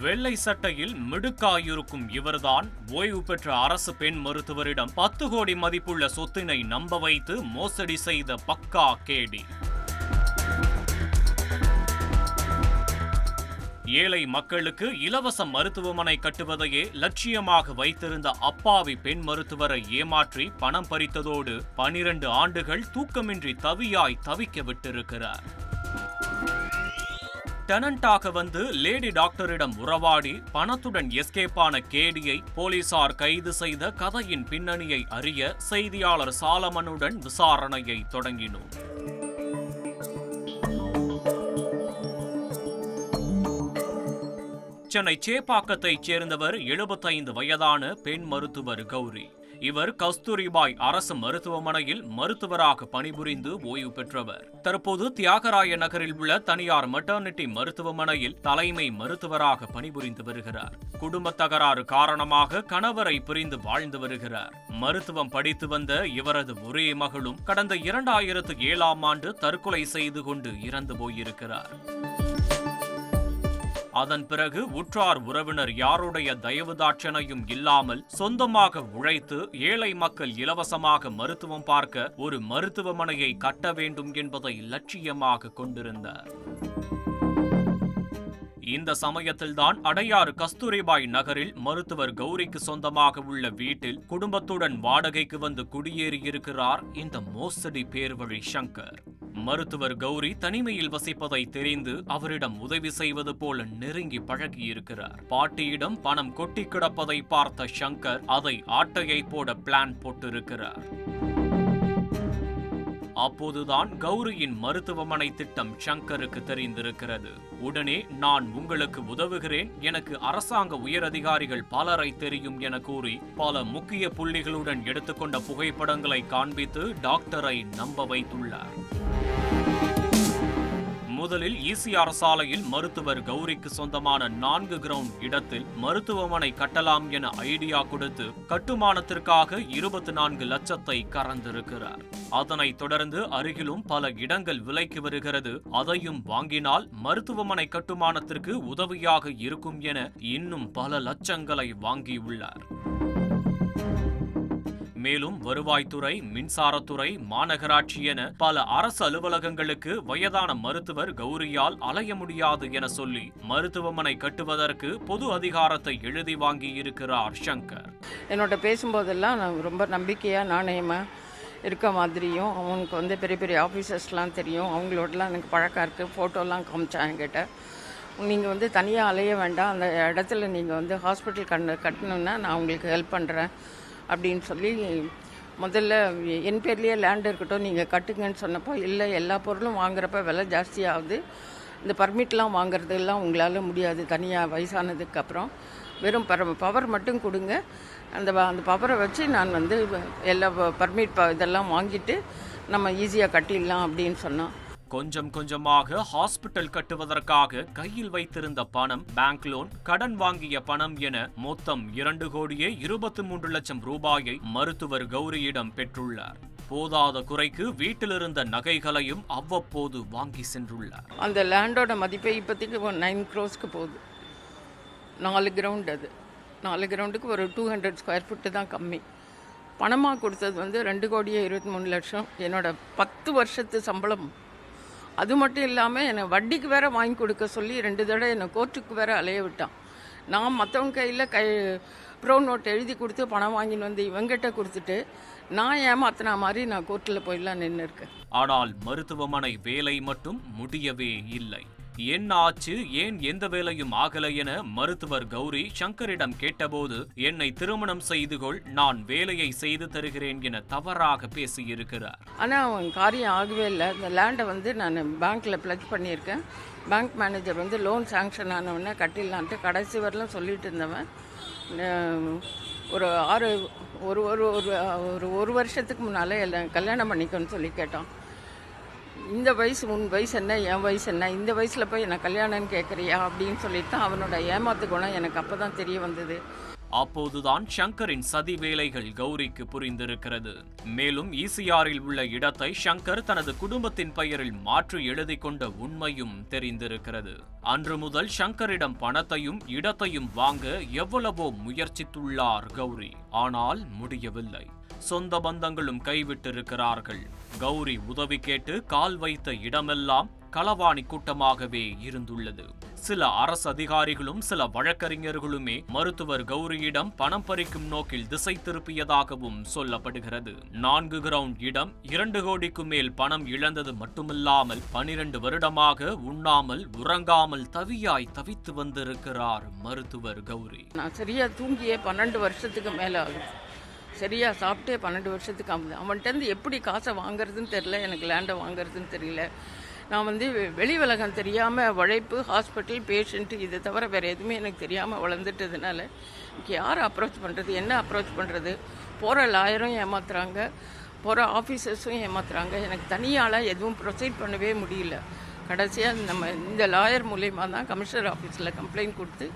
வெள்ளை சட்டையில் மிடுக்காயிருக்கும் இவர்தான் ஓய்வு பெற்ற அரசு பெண் மருத்துவரிடம் பத்து கோடி மதிப்புள்ள சொத்தினை நம்ப வைத்து மோசடி செய்த பக்கா கேடி. ஏழை மக்களுக்கு இலவச மருத்துவமனை கட்டுவதையே லட்சியமாக வைத்திருந்த அப்பாவி பெண் மருத்துவரை ஏமாற்றி பணம் பறித்ததோடு பனிரண்டு ஆண்டுகள் தூக்கமின்றி தவியாய் தவிக்க விட்டிருக்கிறார். டெனண்டாக வந்து லேடி டாக்டரிடம் உறவாடி பணத்துடன் எஸ்கேப்பான கேடியை போலீசார் கைது செய்த கதையின் பின்னணியை அறிய செய்தியாளர் சாலமனுடன் விசாரணையை தொடங்கினோம். சென்னை சேப்பாக்கத்தைச் சேர்ந்தவர் எழுபத்தைந்து வயதான பெண் மருத்துவர் கௌரி. இவர் கஸ்தூரிபாய் அரசு மருத்துவமனையில் மருத்துவராக பணிபுரிந்து ஓய்வு பெற்றவர். தற்போது தியாகராய நகரில் உள்ள தனியார் மெட்டர்னிட்டி மருத்துவமனையில் தலைமை மருத்துவராக பணிபுரிந்து வருகிறார். குடும்ப தகராறு காரணமாக கணவரை பிரிந்து வாழ்ந்து வருகிறார். மருத்துவம் படித்து வந்த இவரது ஒரே மகளும் கடந்த இரண்டாயிரத்து ஏழாம் ஆண்டு தற்கொலை செய்து கொண்டு இறந்து போயிருக்கிறார். அதன் பிறகு உற்றார் உறவினர் யாருடைய தயவுதாட்சணையும் இல்லாமல் சொந்தமாக உழைத்து ஏழை மக்கள் இலவசமாக மருத்துவம் பார்க்க ஒரு மருத்துவமனையை கட்ட வேண்டும் என்பதை லட்சியமாக கொண்டிருந்தார். இந்த சமயத்தில்தான் அடையாறு கஸ்தூரிபாய் நகரில் மருத்துவர் கௌரிக்கு சொந்தமாக உள்ள வீட்டில் குடும்பத்துடன் வாடகைக்கு வந்து குடியேறியிருக்கிறார் இந்த மோசடி பேர்வழி சங்கர். மருத்துவர் கௌரி தனிமையில் வசிப்பதை தெரிந்து அவரிடம் உதவி செய்வது போல நெருங்கி பழகியிருக்கிறார். பாட்டியிடம் பணம் கொட்டி கிடப்பதை பார்த்த சங்கர் அதை ஆட்டையை போட பிளான் போட்டிருக்கிறார். அப்போதுதான் கௌரியின் மருத்துவமனை திட்டம் சங்கருக்கு தெரிந்திருக்கிறது. உடனே நான் உங்களுக்கு உதவுகிறேன். எனக்கு அரசாங்க உயரதிகாரிகள் பலரை தெரியும் என கூறி பல முக்கிய புள்ளிகளுடன் எடுத்துக்கொண்ட புகைப்படங்களை காண்பித்து டாக்டரை நம்ப வைத்துள்ளார். முதலில் ஈசிஆர் சாலையில் மருத்துவர் கௌரிக்கு சொந்தமான நான்கு கிரவுண்ட் இடத்தில் மருத்துவமனை கட்டலாம் என ஐடியா கொடுத்து கட்டுமானத்திற்காக இருபத்தி நான்கு லட்சத்தை கறந்திருக்கிறார். அதனைத் தொடர்ந்து அருகிலும் பல இடங்கள் விலைக்கு வருகிறது. அதையும் வாங்கினால் மருத்துவமனை கட்டுமானத்திற்கு உதவியாக இருக்கும் என இன்னும் பல லட்சங்களை வாங்கியுள்ளார். மேலும் வருவாய்த்துறை மின்சாரத்துறை மாநகராட்சி என பல அரசு அலுவலகங்களுக்கு வயதான மருத்துவர் கௌரியால் அலைய முடியாது என சொல்லி மருத்துவமனை கட்டுவதற்கு பொது அதிகாரத்தை எழுதி வாங்கி இருக்கிறார் சங்கர். என்னோட பேசும்போதெல்லாம் நான் ரொம்ப நம்பிக்கையாக நாணயமாக இருக்க மாதிரியும் அவனுக்கு வந்து பெரிய பெரிய ஆஃபீஸர்ஸ்லாம் தெரியும். அவங்களோடலாம் எனக்கு பழக்கம் இருக்குது ஃபோட்டோலாம் காமிச்சான் என்கிட்ட. நீங்கள் வந்து தனியாக அலைய வேண்டாம். அந்த இடத்துல நீங்கள் வந்து ஹாஸ்பிட்டல் கண் கட்டணுன்னா நான் உங்களுக்கு ஹெல்ப் பண்ணுறேன் அப்படின்னு சொல்லி முதல்ல என் பேர்லேயே லேண்ட் இருக்கட்டும் நீங்கள் கட்டுங்கன்னு சொன்னப்போ இல்லை எல்லா பொருளும் வாங்குறப்ப விலை ஜாஸ்தியாகுது இந்த பர்மிட்லாம் வாங்குறதெல்லாம் உங்களால் முடியாது தனியாக வயசானதுக்கு அப்புறம். வெறும் பர பவர் மட்டும் கொடுங்க. அந்த அந்த பவரை வச்சு நான் வந்து எல்லா பர்மிட் ப இதெல்லாம் வாங்கிட்டு நம்ம ஈஸியாக கட்டிடலாம் அப்படின்னு சொன்னோம் கொஞ்சம் கொஞ்சமாக ஹாஸ்பிட்டல் கட்டுவதற்காக கையில் வைத்திருந்த பணம் பேங்க் லோன் கடன் வாங்கிய பணம் என மொத்தம் இரண்டு கோடியே இருபத்தி மூன்று லட்சம் ரூபாயை மருத்துவர் கௌரியிடம் பெற்றுள்ளார். போதாத குறைக்கு வீட்டிலிருந்த நகைகளையும் அவ்வப்போது வாங்கி சென்றுள்ளார். அந்த லேண்டோட மதிப்பை இப்போதைக்கு நைன் க்ரோஸ்க்கு போகுது. நாலு கிரவுண்ட் அது. நாலு கிரவுண்டுக்கு ஒரு டூ ஹண்ட்ரட் ஸ்கொயர் ஃபுட்டு தான் கம்மி. பணமாக கொடுத்தது வந்து ரெண்டு கோடியே இருபத்தி மூணு லட்சம். என்னோட பத்து வருஷத்து சம்பளம் அது மட்டும் இல்லாமல் என்னை வட்டிக்கு வேற வாங்கி கொடுக்க சொல்லி ரெண்டு தடவை என்னை கோர்ட்டுக்கு வேற அலைய விட்டான். நான் மற்றவங்க கையில் கை ப்ரோ நோட் எழுதி கொடுத்து பணம் வாங்கின்னு வந்து இவங்கிட்ட கொடுத்துட்டு நான் ஏமாத்தின மாதிரி நான் கோர்ட்டில் போயெல்லாம் நின்று இருக்கேன். ஆனால் மருத்துவமனை வேலை மட்டும் முடியவே இல்லை. என்ன ஆச்சு? ஏன் எந்த வேலையும் ஆகலை என மருத்துவர் கௌரி சங்கரிடம் கேட்டபோது என்னை திருமணம் செய்து கொள் நான் வேலையை செய்து தருகிறேன் என தவறாக பேசியிருக்கிறார். ஆனால் அவன் காரியம் ஆகவே இல்லை. இந்த லேண்டை வந்து நான் பேங்க்கில் ப்ளச் பண்ணியிருக்கேன். பேங்க் மேனேஜர் வந்து லோன் சாங்ஷன் ஆனவொடனே கட்டிடலான்ட்டு கடைசி வரலாம் சொல்லிட்டு இருந்தவன். ஒரு ஆறு ஒரு ஒரு ஒரு ஒரு ஒரு வருஷத்துக்கு முன்னால் எல்லாம் கல்யாணம் பண்ணிக்கோன்னு சொல்லி கேட்டான். இந்த வயசு உன் வயசு என்ன என் வயசு என்ன? இந்த வயசில் போய் என்னை கல்யாணம்னு கேட்குறியா அப்படின்னு சொல்லிட்டு தான் அவனோட ஏமாத்து குணம் எனக்கு அப்போ தான் தெரிய வந்தது. அப்போதுதான் ஷங்கரின் சதி வேலைகள் கௌரிக்கு புரிந்திருக்கிறது. மேலும் ஈசிஆரில் உள்ள இடத்தை ஷங்கர் தனது குடும்பத்தின் பெயரில் மாற்றி எழுதி கொண்ட உண்மையும் தெரிந்திருக்கிறது. அன்று முதல் ஷங்கரிடம் பணத்தையும் இடத்தையும் வாங்க எவ்வளவோ முயற்சித்துள்ளார் கௌரி. ஆனால் முடியவில்லை. சொந்த பந்தங்களும் கைவிட்டிருக்கிறார்கள். கௌரி உதவி கேட்டு கால் வைத்த இடமெல்லாம் களவாணி கூட்டமாகவே இருந்துள்ளது. சில அரசு அதிகாரிகளும் சில வழக்கறிஞர்களுமே மருத்துவர் கௌரியிடம் பணம் பறிக்கும் நோக்கில் திசை திருப்பியதாகவும் சொல்லப்படுகிறது. நான்கு கிரவுண்ட் இடம் இரண்டு கோடிக்கு மேல் பணம் இழந்தது மட்டுமில்லாமல் பனிரெண்டு வருடமாக உண்ணாமல் உறங்காமல் தவியாய் தவித்து வந்திருக்கிறார் மருத்துவர் கௌரி. நான் சரியா தூங்கியே பன்னெண்டு வருஷத்துக்கு மேலே சரியாக சாப்பிட்டே பன்னெண்டு வருஷத்துக்கு ஆகுது அவன்கிட்டருந்து எப்படி காசை வாங்குறதுன்னு தெரியல எனக்கு லேண்டை வாங்குறதுன்னு தெரியல. நான் வந்து வெ- வெளி உலகம் தெரியாமல் உழைப்பு ஹாஸ்பிட்டல் பேஷண்ட்டு இதை தவிர வேறு எதுவுமே எனக்கு தெரியாமல் வளர்ந்துட்டதுனால எனக்கு யார் அப்ரோச் பண்ணுறது என்ன அப்ரோச் பண்ணுறது போகிற லாயரும் ஏமாத்துறாங்க போகிற ஆஃபீஸர்ஸும் ஏமாத்துறாங்க. எனக்கு தனியால் எதுவும் ப்ரொசீட் பண்ணவே முடியல. கடைசியாக நம்ம இந்த லாயர் மூலயமா தான் கமிஷனர் ஆஃபீஸில் கம்ப்ளைண்ட் கொடுத்து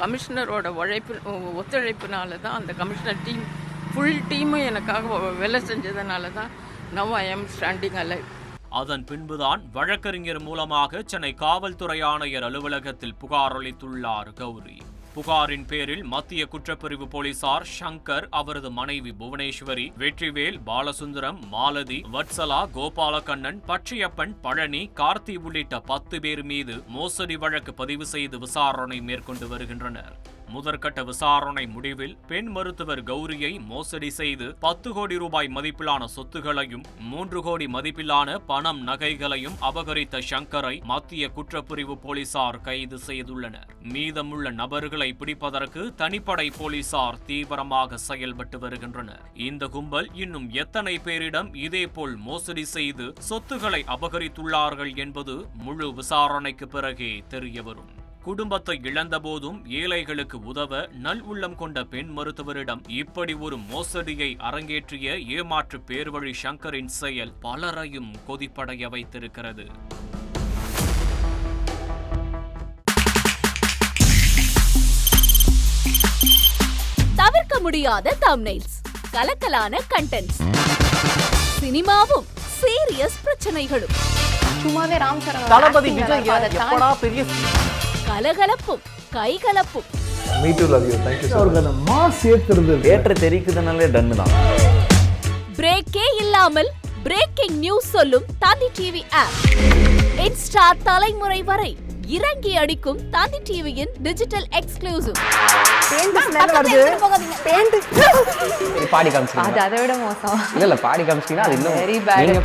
கமிஷனரோட உழைப்பு ஒத்துழைப்புனால தான் அந்த கமிஷனர் டீம் ஃபுல் டீமும் எனக்காக வேலை செஞ்சதுனால தான் now I am standing alive அதன் பின்புதான் வழக்கறிஞர் மூலமாக சென்னை காவல்துறை ஆணையர் அலுவலகத்தில் புகார் அளித்துள்ளார் கௌரி. புகாரின் பேரில் மத்திய குற்றப்பிரிவு போலீசார் ஷங்கர் அவரது மனைவி புவனேஸ்வரி வெற்றிவேல் பாலசுந்தரம் மாலதி வத்சலா கோபாலகண்ணன் பச்சையப்பன் பழனி கார்த்தி உள்ளிட்ட பத்து பேர் மீது மோசடி வழக்கு பதிவு செய்து விசாரணை மேற்கொண்டு வருகின்றனர். முதற்கட்ட விசாரணை முடிவில் பெண் மருத்துவர் கௌரியை மோசடி செய்து பத்து கோடி ரூபாய் மதிப்பிலான சொத்துகளையும் மூன்று கோடி மதிப்பிலான பணம் நகைகளையும் அபகரித்த சங்கரை மத்திய குற்றப்பிரிவு போலீசார் கைது செய்துள்ளனர். மீதமுள்ள நபர்களை பிடிப்பதற்கு தனிப்படை போலீசார் தீவிரமாக செயல்பட்டு வருகின்றனர். இந்த கும்பல் இன்னும் எத்தனை பேரிடம் இதேபோல் மோசடி செய்து சொத்துக்களை அபகரித்துள்ளார்கள் என்பது முழு விசாரணைக்கு பிறகே தெரியவரும். குடும்பத்தை இழந்தபோதும் ஏழைகளுக்கு உதவ நல் உள்ளம் கொண்ட பெண் மருத்துவரிடம் இப்படி ஒரு மோசடியை அரங்கேற்றிய ஏமாற்று பேர்வழி சங்கரின் செயல் பலரையும் கொதிப்படைய வைத்திருக்கிறது. தவிர்க்க முடியாத தம்னைல்ஸ் கலக்கலான கண்டென்ட்ஸ் சினிமாவும் சீரியஸ் பிரச்சனைகளும். சும்மாவே ராம் சரண் தளபதி விஜய் எப்படா பெரிய கலகலப்பும் கைகலப்பும். Me too love you thank you so அவருக்கு அந்த மாஸ் ஏத்துறது தேட்டர் தெரிக்குதுனாலே டன்னு தான். பிரேக்கே இல்லாமல் பிரேக்கிங் நியூஸ் சொல்லும் தந்தி டிவி ஆப் இன்ஸ்டா தலைமுறை வரை இறங்கி அடிக்கும் தந்தி டிவியின் டிஜிட்டல் எக்ஸ்க்ளூசிவ். பாடி காமிச்சிருங்க. அது அதை விட மோசம். இல்ல இல்ல பாடி காமிச்சிட்டீங்கன்னா அது இன்னும் bad. நீங்க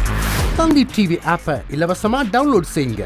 தந்தி டிவி ஆப்பை இலவசமா டவுன்லோட் செய்யுங்க.